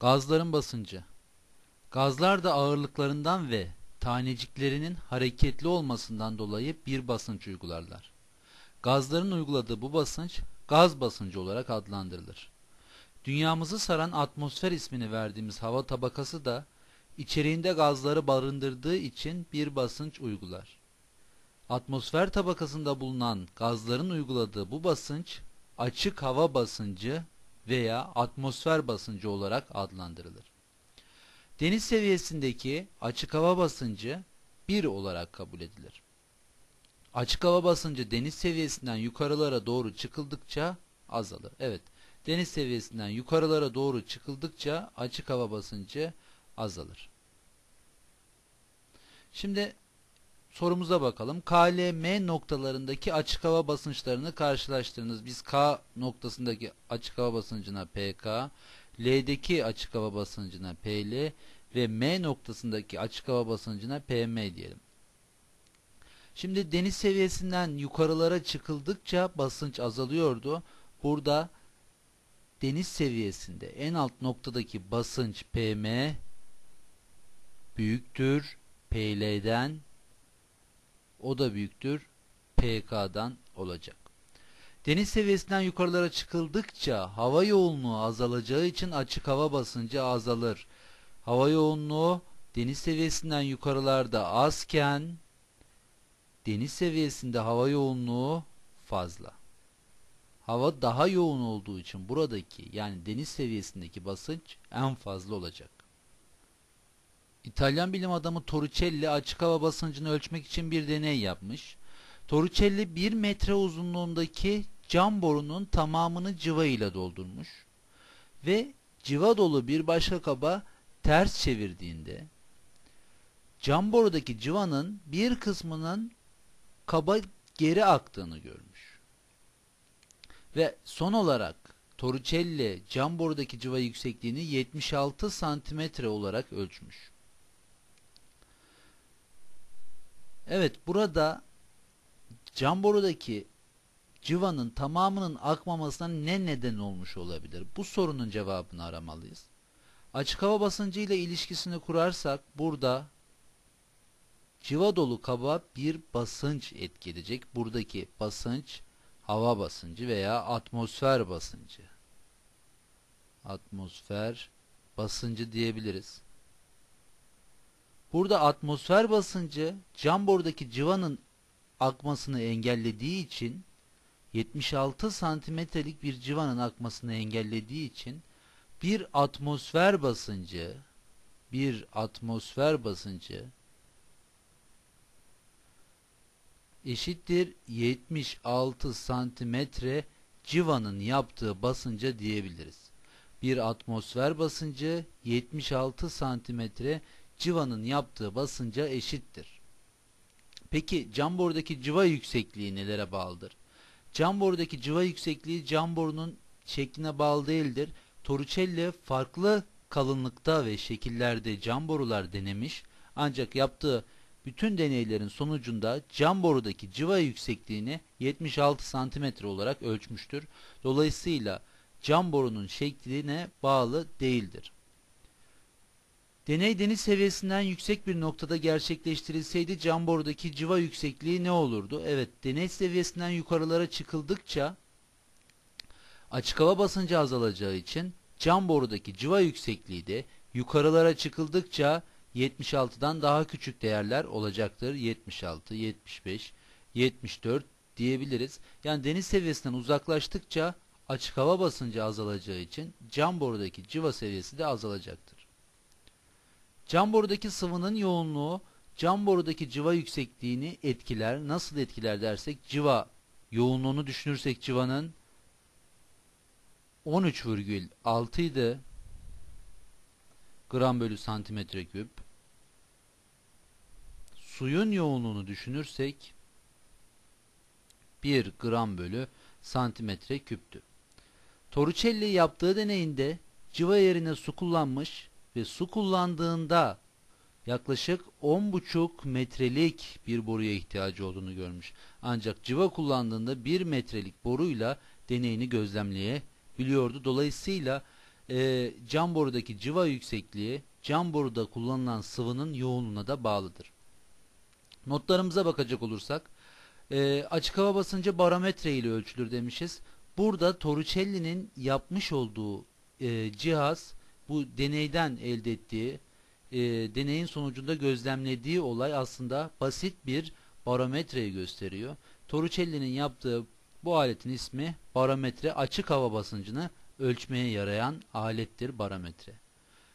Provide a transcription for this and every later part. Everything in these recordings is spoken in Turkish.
Gazların basıncı Gazlar da ağırlıklarından ve taneciklerinin hareketli olmasından dolayı bir basınç uygularlar. Gazların uyguladığı bu basınç gaz basıncı olarak adlandırılır. Dünyamızı saran atmosfer ismini verdiğimiz hava tabakası da içeriğinde gazları barındırdığı için bir basınç uygular. Atmosfer tabakasında bulunan gazların uyguladığı bu basınç açık hava basıncı veya atmosfer basıncı olarak adlandırılır. Deniz seviyesindeki açık hava basıncı 1 olarak kabul edilir. Açık hava basıncı deniz seviyesinden yukarılara doğru çıkıldıkça azalır. Evet, deniz seviyesinden yukarılara doğru çıkıldıkça açık hava basıncı azalır. Şimdi sorumuza bakalım. K, L, M noktalarındaki açık hava basınçlarını karşılaştırınız. Biz K noktasındaki açık hava basıncına PK, L'deki açık hava basıncına PL ve M noktasındaki açık hava basıncına PM diyelim. Şimdi deniz seviyesinden yukarılara çıkıldıkça basınç azalıyordu. Burada deniz seviyesinde en alt noktadaki basınç PM büyüktür PL'den o da büyüktür PK'dan olacak. Deniz seviyesinden yukarılara çıkıldıkça hava yoğunluğu azalacağı için açık hava basıncı azalır. Hava yoğunluğu deniz seviyesinden yukarılarda azken deniz seviyesinde hava yoğunluğu fazla. Hava daha yoğun olduğu için buradaki yani deniz seviyesindeki basınç en fazla olacak. İtalyan bilim adamı Torricelli açık hava basıncını ölçmek için bir deney yapmış. Torricelli 1 metre uzunluğundaki cam borunun tamamını cıva ile doldurmuş ve cıva dolu bir başka kaba ters çevirdiğinde cam borudaki cıvanın bir kısmının kaba geri aktığını görmüş. Ve son olarak Torricelli cam borudaki cıva yüksekliğini 76 santimetre olarak ölçmüş. Evet burada cam borudaki civanın tamamının akmamasına ne neden olmuş olabilir? Bu sorunun cevabını aramalıyız. Açık hava basıncı ile ilişkisini kurarsak burada civa dolu kaba bir basınç etkileyecek. Buradaki basınç hava basıncı veya atmosfer basıncı. Atmosfer basıncı diyebiliriz. Burada atmosfer basıncı cam bordaki civanın akmasını engellediği için 76 santimetrelik bir civanın akmasını engellediği için bir atmosfer basıncı bir atmosfer basıncı eşittir 76 santimetre civanın yaptığı basınca diyebiliriz. Bir atmosfer basıncı 76 santimetre civanın yaptığı basınca eşittir. Peki cam borudaki civa yüksekliği nelere bağlıdır? Cam borudaki civa yüksekliği cam borunun şekline bağlı değildir. Torricelli farklı kalınlıkta ve şekillerde cam borular denemiş ancak yaptığı bütün deneylerin sonucunda cam borudaki civa yüksekliğini 76 cm olarak ölçmüştür. Dolayısıyla cam borunun şekline bağlı değildir. Deney deniz seviyesinden yüksek bir noktada gerçekleştirilseydi cam borudaki civa yüksekliği ne olurdu? Evet, deney seviyesinden yukarılara çıkıldıkça açık hava basıncı azalacağı için cam borudaki civa yüksekliği de yukarılara çıkıldıkça 76'dan daha küçük değerler olacaktır. 76, 75, 74 diyebiliriz. Yani deniz seviyesinden uzaklaştıkça açık hava basıncı azalacağı için cam borudaki civa seviyesi de azalacaktır. Cam borudaki sıvının yoğunluğu cam borudaki civa yüksekliğini etkiler. Nasıl etkiler dersek civa yoğunluğunu düşünürsek civanın 13,6 idi gram bölü santimetre küp. Suyun yoğunluğunu düşünürsek 1 gram bölü santimetre küptü. Torricelli yaptığı deneyinde civa yerine su kullanmış ve su kullandığında yaklaşık 10,5 metrelik bir boruya ihtiyacı olduğunu görmüş. Ancak civa kullandığında 1 metrelik boruyla deneyini gözlemleyebiliyordu. Dolayısıyla e, cam borudaki civa yüksekliği cam boruda kullanılan sıvının yoğunluğuna da bağlıdır. Notlarımıza bakacak olursak e, açık hava basıncı barometre ile ölçülür demişiz. Burada Torricelli'nin yapmış olduğu e, cihaz bu deneyden elde ettiği e, deneyin sonucunda gözlemlediği olay aslında basit bir barometreyi gösteriyor. Torricelli'nin yaptığı bu aletin ismi barometre açık hava basıncını ölçmeye yarayan alettir barometre.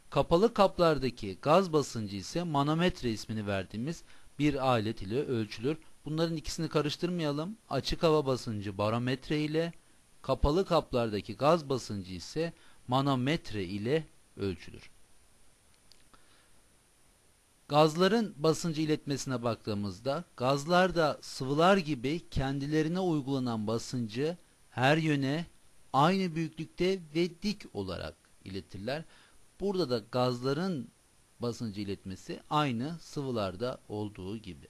Kapalı kaplardaki gaz basıncı ise manometre ismini verdiğimiz bir alet ile ölçülür. Bunların ikisini karıştırmayalım. Açık hava basıncı barometre ile kapalı kaplardaki gaz basıncı ise manometre ile ölçülür. Gazların basıncı iletmesine baktığımızda gazlar da sıvılar gibi kendilerine uygulanan basıncı her yöne aynı büyüklükte ve dik olarak iletirler. Burada da gazların basıncı iletmesi aynı sıvılarda olduğu gibi.